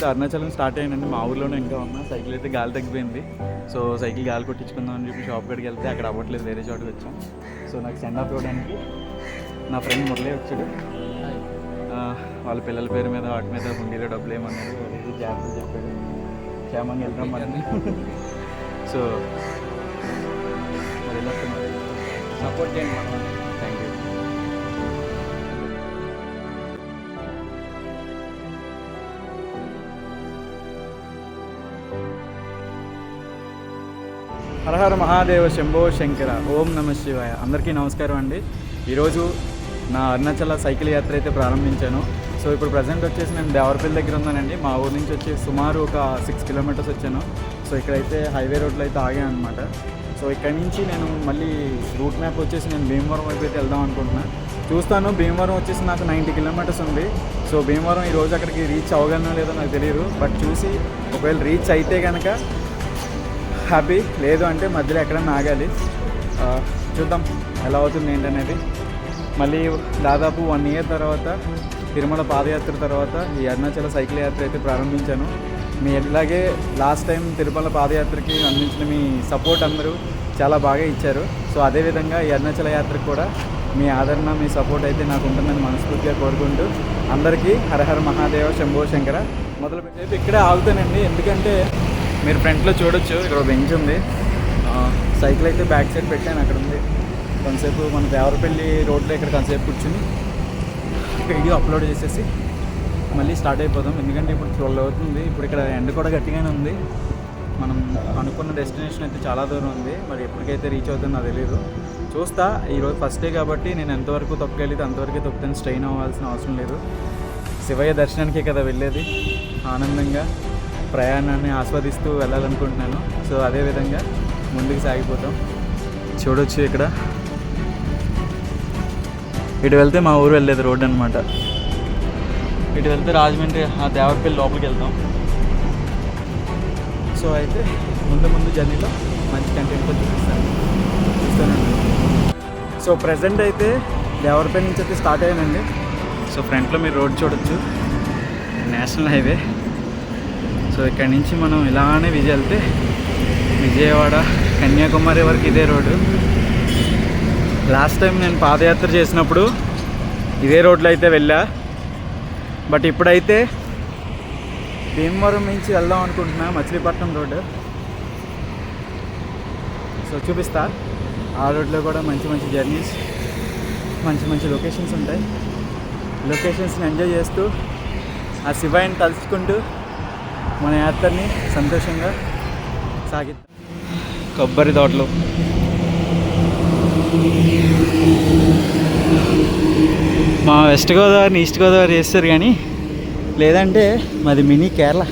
So Arunachalam start అయ్యానండి. మా ఊర్లోనే ఇంకా ఉన్నా సైకిల్ అయితే గాలి తగ్గిపోయింది. సో సైకిల్ గాలి కొట్టించుకుందాం అని చెప్పి షాప్ కాడికి వెళ్తే అక్కడ అవ్వట్లేదు వేరే చోటు వచ్చాం. సో నాకు సెండ్ ఆఫ్ ఇవ్వడానికి నా ఫ్రెండ్ మురళి వచ్చాడు. వాళ్ళ పిల్లల పేరు మీద వాటి మీద హుండీలో డబ్బులు ఏమన్నారు. ఏదో జాగ్రత్త చెప్పాడు. క్షేమంగా వెళ్తాం మరి. సో సపోర్ట్ చేయండి మనం హరహర మహాదేవ శంభో శంకర ఓం నమ శివాయ. అందరికీ నమస్కారం అండి. ఈరోజు నా అరుణాచల సైకిల్ యాత్ర అయితే ప్రారంభించాను. సో ఇప్పుడు ప్రజెంట్ వచ్చేసి నేను దేవరపల్లి దగ్గర ఉన్నానండి. మా ఊరు నుంచి వచ్చి సుమారు ఒక సిక్స్ కిలోమీటర్స్ వచ్చాను. సో ఇక్కడైతే హైవే రోడ్లో అయితే ఆగాను అనమాట సో ఇక్కడ నుంచి నేను మళ్ళీ రూట్ మ్యాప్ వచ్చేసి నేను భీమవరం వైపు అయితే వెళ్దాం అనుకుంటున్నాను చూస్తాను భీమవరం వచ్చేసి నాకు నైంటీ కిలోమీటర్స్ ఉంది. సో భీమవరం ఈ రోజు అక్కడికి రీచ్ అవ్వగలనో లేదో నాకు తెలియదు బట్ చూసి ఒకవేళ రీచ్ అయితే కనుక హ్యాపీ లేదు అంటే మధ్యలో ఎక్కడన్నా ఆగాలి. చూద్దాం ఎలా అవుతుంది ఏంటనేది. మళ్ళీ దాదాపు వన్ ఇయర్ తర్వాత తిరుమల పాదయాత్ర తర్వాత ఈ అరుణాచల సైకిల్ యాత్ర అయితే ప్రారంభించాను. మీ ఇలాగే లాస్ట్ టైం తిరుమల పాదయాత్రకి అందించిన మీ సపోర్ట్ అందరూ చాలా బాగా ఇచ్చారు. సో అదేవిధంగా ఈ అరుణాచల యాత్రకు కూడా మీ ఆదరణ మీ సపోర్ట్ అయితే నాకు ఉంటుందని మనస్ఫూర్తిగా కోరుకుంటూ అందరికీ హరహర మహాదేవ శంభో శంకర. మొదలు పెట్టేది ఇక్కడే ఆగుతానండి. ఎందుకంటే మీరు ఫ్రంట్లో చూడొచ్చు ఇక్కడ బెంచ్ ఉంది. సైకిల్ అయితే బ్యాక్ సైడ్ పెట్టాను అక్కడ ఉంది. కొంతసేపు మన దేవరపల్లి రోడ్లో ఇక్కడ కొంతసేపు కూర్చుని వీడియో అప్లోడ్ చేసేసి మళ్ళీ స్టార్ట్ అయిపోదాం. ఎందుకంటే ఇప్పుడు ట్వెల్వ్ అవుతుంది ఇప్పుడు ఇక్కడ ఎండ కూడా గట్టిగానే ఉంది. మనం అనుకున్న డెస్టినేషన్ అయితే చాలా దూరం ఉంది మరి ఎప్పటికైతే రీచ్ అవుతుందో నాకు తెలియదు చూస్తా ఈరోజు ఫస్ట్ డే కాబట్టి నేను ఎంతవరకు తొక్కగలిగితే అంతవరకు తొక్కుతాను స్ట్రెయిన్ అవ్వాల్సిన అవసరం లేదు. శివయ్య దర్శనానికే కదా వెళ్ళేది ఆనందంగా. ప్రయాణాన్ని ఆస్వాదిస్తూ వెళ్ళాలనుకుంటున్నాను. సో అదేవిధంగా ముందుకు సాగిపోతాం. చూడొచ్చు ఇక్కడ. ఇటు వెళ్తే మా ఊరు వెళ్ళేది రోడ్ అనమాట ఇటు వెళ్తే రాజమండ్రి ఆ దేవరపల్లి లోపలికి వెళ్తాం సో అయితే ముందు ముందు జర్నీలో మంచి కంటెంట్తో చూపిస్తాను. చూస్తానండి సో ప్రజెంట్ అయితే దేవరపల్లి నుంచి అయితే స్టార్ట్ అయ్యానండి. సో ఫ్రంట్లో మీరు రోడ్ చూడొచ్చు. National highway. సో ఇక్కడ నుంచి మనం ఇలానే విజయ వెళ్తే విజయవాడ కన్యాకుమారి వరకు ఇదే రోడ్డు. లాస్ట్ టైం నేను పాదయాత్ర చేసినప్పుడు ఇదే రోడ్లో అయితే వెళ్ళా. బట్ ఇప్పుడైతే భీమవరం నుంచి వెళ్దాం అనుకుంటున్నా మచిలీపట్నం రోడ్డు. సో చూపిస్తా. ఆ రోడ్లో కూడా మంచి మంచి జర్నీస్ మంచి మంచి లొకేషన్స్ ఉంటాయి. లొకేషన్స్ని ఎంజాయ్ చేస్తూ ఆ శివాయిని తలుచుకుంటూ మన యాత్రని సంతోషంగా సాగిద్దాం కొబ్బరి తోటలు. మా వెస్ట్ గోదావరిని ఈస్ట్ గోదావరి చేస్తారు కానీ లేదంటే మాది మినీ కేరళ.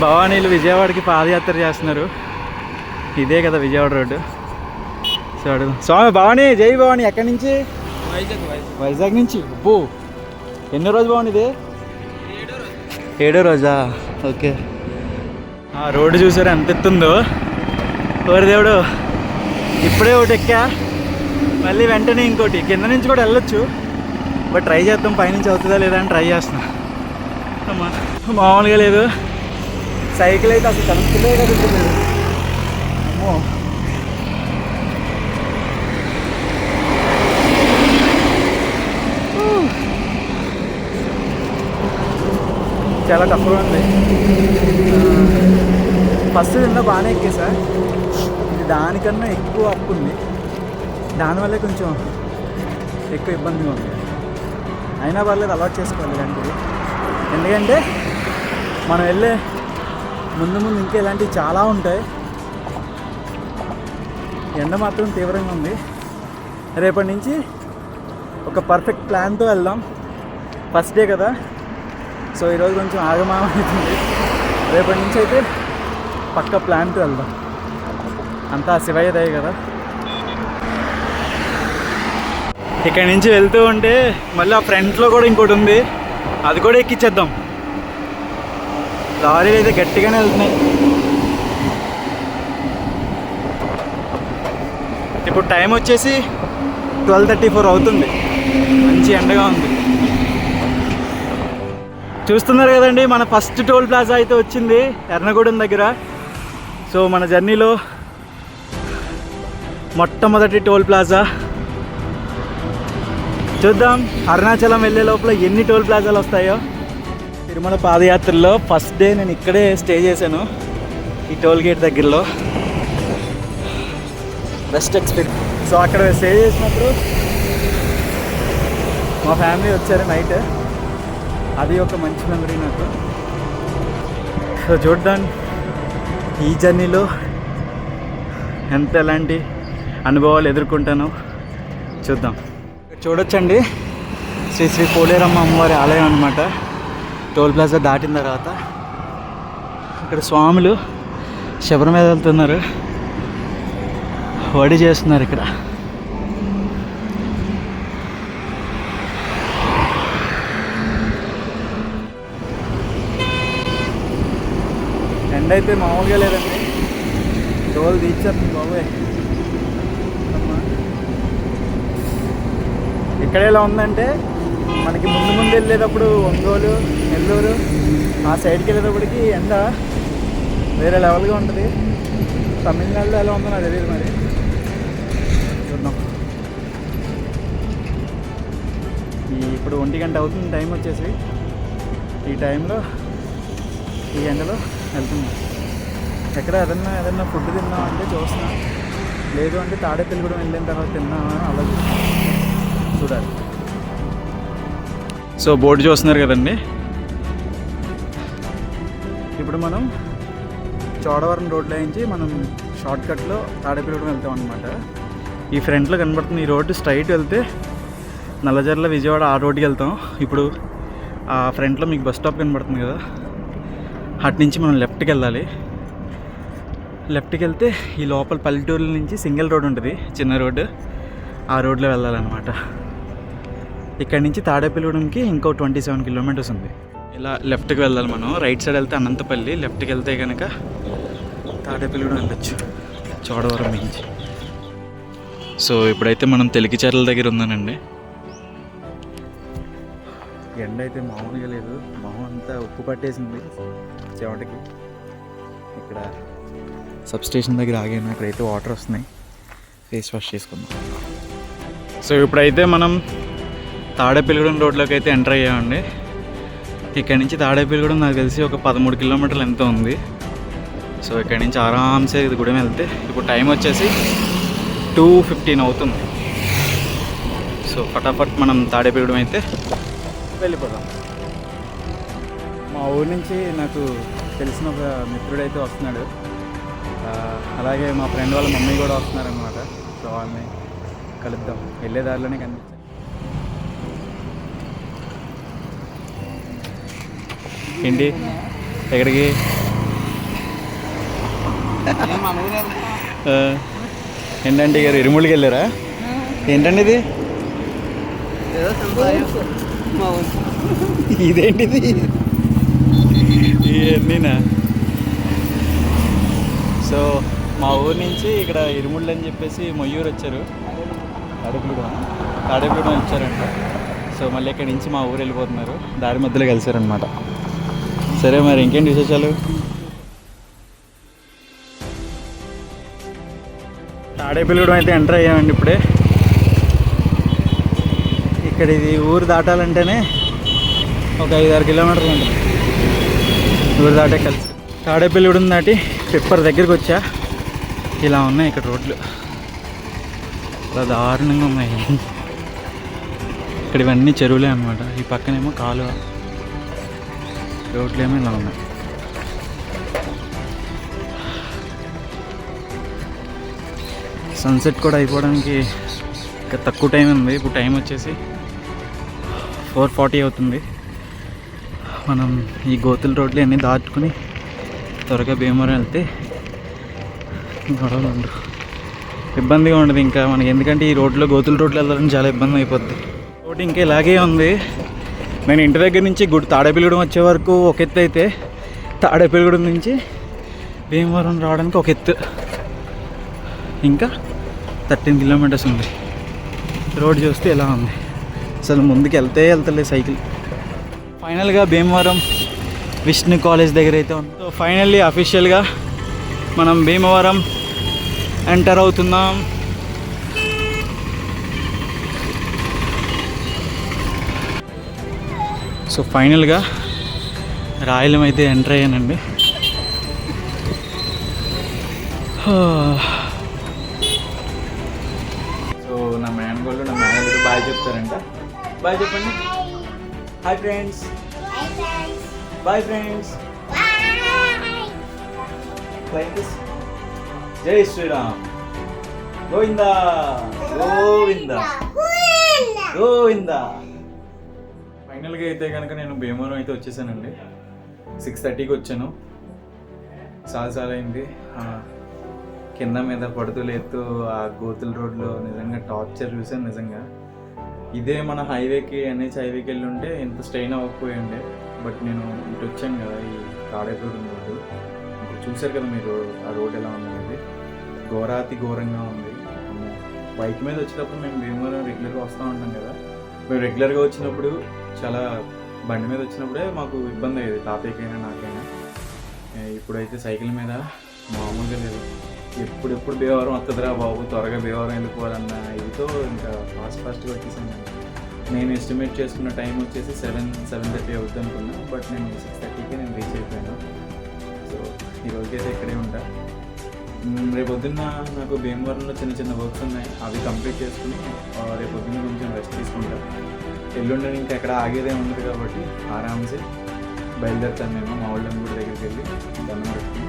భవానీలు విజయవాడకి పాదయాత్ర చేస్తున్నారు. ఇదే కదా విజయవాడ రోడ్డు. సో అడుగు. స్వామి భవానీ జై భవానీ. ఎక్కడి నుంచి? వైజాగ్ వైజాగ్ వైజాగ్ నుంచి. అబ్బో ఎన్నో రోజు భవానీ ఇది? ఏడో రోజా? ఓకే. ఆ రోడ్డు చూసారు ఎంత ఎత్తుందో? ఓరి దేవుడు ఇప్పుడే ఒకటి ఎక్కా. మళ్ళీ వెంటనే ఇంకోటి. కింద నుంచి కూడా వెళ్ళొచ్చు. బట్ ట్రై చేద్దాం పైనుంచి అవుతుందా లేదా అని ట్రై చేస్తున్నా. అమ్మా మామూలుగా లేదు. సైకిల్ అయితే అసలు కనుక్కులే కదులుతుంది చాలా టఫ్గా ఉంది. ఫస్ట్ దీనిలో బాగానే ఎక్కేసా ఇది దానికన్నా ఎక్కువ అప్పు ఉంది. దానివల్ల కొంచెం ఎక్కువ ఇబ్బందిగా ఉంది. అయినా పర్లేదు అలవాటు చేసుకోవాలి ఇలాంటివి. ఎందుకంటే మనం వెళ్ళే ముందు ముందు ఇంకా ఇలాంటివి చాలా ఉంటాయి. ఎండ మాత్రం తీవ్రంగా ఉంది. రేపటి నుంచి ఒక పర్ఫెక్ట్ ప్లాన్తో వెళ్దాం. ఫస్ట్ డే కదా. సో ఈరోజు కొంచెం ఆగమానం అవుతుంది. రేపటి నుంచి అయితే పక్క ప్లాన్కి వెళ్దాం. అంతా శివయ్యదే కదా. ఇక్కడ నుంచి వెళ్తూ ఉంటే మళ్ళీ ఆ ఫ్రంట్లో కూడా ఇంకోటి ఉంది. అది కూడా ఎక్కిచ్చేద్దాం. లారీలు అయితే గట్టిగానే వెళ్తున్నాయి. ఇప్పుడు టైం వచ్చేసి ట్వెల్వ్ థర్టీ ఫోర్ అవుతుంది. మంచి ఎండగా ఉంది. చూస్తున్నారు కదండి మన ఫస్ట్ టోల్ ప్లాజా అయితే వచ్చింది ఎర్నగూడెం దగ్గర. సో మన జర్నీలో మొట్టమొదటి టోల్ ప్లాజా. చూద్దాం అరుణాచలం వెళ్ళే లోపల ఎన్ని టోల్ ప్లాజాలు వస్తాయో. తిరుమల పాదయాత్రలో ఫస్ట్ డే నేను ఇక్కడే స్టే చేశాను ఈ టోల్ గేట్ దగ్గరలో. Best experience. సో అక్కడ స్టే చేసినప్పుడు మా ఫ్యామిలీ వచ్చారు నైట్. అది ఒక మంచి మెమరీ నాకు. సో చూద్దాం ఈ జర్నీలో ఎంత ఎలాంటి అనుభవాలు ఎదుర్కొంటానో చూద్దాం. చూడొచ్చండి. శ్రీ శ్రీ పోలేరమ్మ అమ్మవారి ఆలయం అనమాట టోల్ ప్లాజా దాటిన తర్వాత ఇక్కడ స్వాములు శబరి మీద వెళ్తున్నారు. వడి చేస్తున్నారు ఇక్కడ. ఎండ అయితే మామూలుగా లేదండి. టోల్ తీర్చారు బాబోయ్. అమ్మా. ఇక్కడ ఎలా ఉందంటే మనకి ముందు ముందు వెళ్ళేటప్పుడు ఒంగోలు నెల్లూరు ఆ సైడ్కి వెళ్ళేటప్పటికి ఎండ వేరే లెవెల్గా ఉంటుంది. తమిళనాడులో ఎలా ఉందో నాకు తెలియదు మరి. చూద్దాం. ఈ ఇప్పుడు ఒంటి గంట అవుతుంది టైం వచ్చేసి. ఈ టైంలో ఈ ఎండలో వెళ్తున్నాం. ఎక్కడ ఏదన్నా ఏదన్నా ఫుడ్ తిన్నాం అంటే చూస్తున్నా. లేదు అంటే తాడేపల్లి కూడా వెళ్ళిన తర్వాత తిన్నామా అలా చూడాలి. సో బోర్డు చూస్తున్నారు కదండి? ఇప్పుడు మనం చోడవరం రోడ్లో నుంచి మనం షార్ట్ కట్లో తాడేపల్లిగూడెం వెళ్తాం అనమాట ఈ ఫ్రంట్లో కనబడుతుంది ఈ రోడ్డు స్ట్రైట్ వెళ్తే నల్లజర్ల విజయవాడ ఆ రోడ్డుకి వెళ్తాం. ఇప్పుడు ఆ ఫ్రంట్లో మీకు బస్ స్టాప్ కనబడుతుంది కదా. అటు నుంచి మనం లెఫ్ట్కి వెళ్ళాలి. లెఫ్ట్కి వెళ్తే ఈ లోపల పల్లెటూరుల నుంచి సింగిల్ రోడ్ ఉంటుంది చిన్న రోడ్డు. ఆ రోడ్లో వెళ్ళాలన్నమాట. ఇక్కడి నుంచి తాడేపల్లిగూడెంకి ఇంకో ట్వంటీ సెవెన్ కిలోమీటర్స్ ఉంది. ఇలా లెఫ్ట్కి వెళ్ళాలి మనం. రైట్ సైడ్ వెళ్తే అనంతపల్లి లెఫ్ట్కి వెళ్తే కనుక తాడేపల్లిగూడెం వెళ్ళొచ్చు. చోడవరం నుంచి. సో ఇప్పుడైతే మనం చెర్ల దగ్గర ఉందానండి ఎండ అయితే మామూలుగా లేదు. మొహం అంతా ఉప్పు పట్టేసింది చెమటకి. ఇక్కడ సబ్ స్టేషన్ దగ్గర ఆగాను. అక్కడైతే వాటర్ వస్తున్నాయి. ఫేస్ వాష్ చేసుకుందాం. సో ఇప్పుడైతే మనం తాడేపల్లిగూడెం రోడ్లోకి అయితే ఎంటర్ అయ్యామండి. ఇక్కడ నుంచి తాడేపల్లిగూడెం నాకు తెలిసి ఒక పదమూడు కిలోమీటర్లు ఎంత ఉంది. సో ఇక్కడ నుంచి ఆరామ్సే ఇది గుడి వెళ్తే ఇప్పుడు టైం వచ్చేసి టూ ఫిఫ్టీన్ అవుతుంది. సో ఫటాఫట్ మనం తాడేపల్లిగూడెం అయితే వెళ్ళిపోదాం. మా ఊరి నుంచి నాకు తెలిసిన ఒక మిత్రుడైతే వస్తున్నాడు. అలాగే మా ఫ్రెండ్ వాళ్ళ మమ్మీ కూడా వస్తున్నారనమాట సో వాళ్ళని కలుద్దాం. వెళ్ళే దారిలోనే కనిపించారు ఏంటి? ఎక్కడికి? ఏంటంటే గారు ఇరుముళ్ళకి వెళ్ళారా? ఏంటండి ఇది? ఇదేంటిది? ఇవన్నీనా సో మా ఊరు నుంచి ఇక్కడ ఇరుముళ్ళు అని చెప్పేసి మొయ్యూరు వచ్చారు. తాడేపుగూడెం తాడేపుగూడెం వచ్చారంట. సో మళ్ళీ ఇక్కడి నుంచి మా ఊరు వెళ్ళిపోతున్నారు. దారి మధ్యలో కలిసారనమాట సరే మరి ఇంకేంటి విశేషాలు? తాడేపల్లిగూడెం అయితే ఎంటర్ అయ్యామండి ఇప్పుడే. ఇక్కడ ఇది ఊరు దాటాలంటేనే ఒక ఐదు ఆరు కిలోమీటర్లు ఉంటుంది. ఊరు దాటే కలిసి. తాడేపల్లిగూడెం దాటి పిప్పర్ దగ్గరికి వచ్చా. ఇలా ఉన్నాయి ఇక్కడ రోడ్లు. ఇలా దారుణంగా ఉన్నాయి. ఇక్కడ ఇవన్నీ చెరువులే అనమాట ఈ పక్కనేమో కాలువ. రోడ్లు ఏమో ఇలా ఉన్నాయి. సన్సెట్ కూడా అయిపోవడానికి ఇంకా తక్కువ టైం ఉంది. ఇప్పుడు టైం వచ్చేసి ఫోర్ ఫార్టీ అవుతుంది. మనం ఈ గోతుల రోడ్లు అన్నీ దాటుకుని త్వరగా భీమవరం వెళ్తే గొడవలు ఉండవు. ఇబ్బందిగా ఉండదు ఇంకా మనకి. ఎందుకంటే ఈ రోడ్లో గోతుల రోడ్లు వెళ్ళాలని చాలా ఇబ్బంది అయిపోద్ది. రోడ్డు ఇంకా ఇలాగే ఉంది. నేను ఇంటి దగ్గర నుంచి గుడి తాడేపల్లిగూడెం వచ్చే వరకు ఒక ఎత్తు అయితే తాడేపల్లిగూడెం నుంచి భీమవరం రావడానికి ఒక ఎత్తు. ఇంకా థర్టీన్ కిలోమీటర్స్ ఉంది. రోడ్ చూస్తే ఎలా ఉంది. అసలు ముందుకు వెళ్తే వెళ్తలే సైకిల్. ఫైనల్గా భీమవరం విష్ణు కాలేజ్ దగ్గర అయితే ఉంది. సో ఫైనల్లీ అఫీషియల్గా మనం భీమవరం ఎంటర్ అవుతున్నాం. సో ఫైనల్గా రాయలం అయితే ఎంటర్ అయ్యానండి. సో నా మ్యాన్ గోళ్ళు నా మేనేజర్ బాగా చెప్తారంట. బాయ్ చెప్పండి. హాయ్ ఫ్రెండ్స్ బాయ్ ఫ్రెండ్స్ జై శ్రీరామ్ గోవిందా గోవిందా గోవిందా ఫైనల్గా అయితే కనుక నేను భీమవరం అయితే వచ్చేసానండి. సిక్స్ థర్టీకి వచ్చాను. చాలాసార్లు అయింది. ఆ, కింద మీద పడుతూ లేస్తూ ఆ గోతుల రోడ్లో నిజంగా టార్చర్ చూసాను నిజంగా. ఇదే మన హైవేకి ఎన్హెచ్ హైవేకి వెళ్ళి ఉంటే ఇంత స్ట్రెయిన్ అవ్వకపోయి ఉండే బట్ నేను ఇటు వచ్చాను కదా ఈ తాడేపూడి రోడ్డు. చూశారు కదా మీరు ఆ రోడ్ ఎలా ఉందనేది ఘోరాతి ఘోరంగా ఉంది. బైక్ మీద వచ్చేటప్పుడు మేము భీమవరం రెగ్యులర్గా వస్తూ ఉంటాం కదా. మేము రెగ్యులర్గా వచ్చినప్పుడు చాలా బండి మీద వచ్చినప్పుడే మాకు ఇబ్బంది అయ్యేది తాతయ్యకైనా నాకైనా. ఇప్పుడైతే సైకిల్ మీద మామూలుగా లేదు. ఎప్పుడెప్పుడు భీమవరం వస్తుందిరా బాబు త్వరగా భీమవరం వెళ్ళిపోవాలన్న ఇదితో ఇంకా ఫాస్ట్ ఫాస్ట్గా వచ్చేసాను నేను ఎస్టిమేట్ చేసుకున్న టైం వచ్చేసి సెవెన్ సెవెన్ థర్టీ అవుద్ది అనుకున్నా బట్ నేను సిక్స్ థర్టీకి నేను రీచ్ అయిపోయాను. సో ఈ ఇక్కడే ఉంటా. రేపు పొద్దున్న నాకు భీమవరంలో చిన్న చిన్న వర్క్స్ ఉన్నాయి. అవి కంప్లీట్ చేసుకుని రేపు పొద్దున్న కొంచెం రెస్ట్ తీసుకుంటా. ఎల్లుండి ఇంకా ఎక్కడ ఆగేదే ఉండదు కాబట్టి ఆరామ్సే బయలుదేరుతాను నేను మా వాళ్ళని కూడా దగ్గరికి వెళ్ళి దండం పెట్టుకుని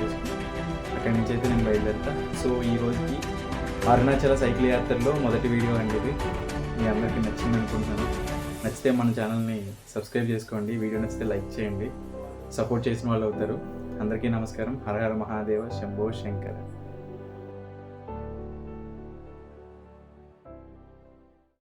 చేసుకుని. అక్కడి నుంచి అయితే శ్రీలత సో ఈ రోజుకి అరుణాచల సైకిల్ యాత్రలో మొదటి వీడియో అండి ఇది మీ అందరికీ నచ్చింది అనుకుంటున్నాను. నచ్చితే మన ఛానల్ని సబ్స్క్రైబ్ చేసుకోండి. వీడియో నచ్చితే లైక్ చేయండి. సపోర్ట్ చేసిన వాళ్ళు అవుతారు. అందరికీ నమస్కారం. హర హర మహాదేవ శంభో శంకర్.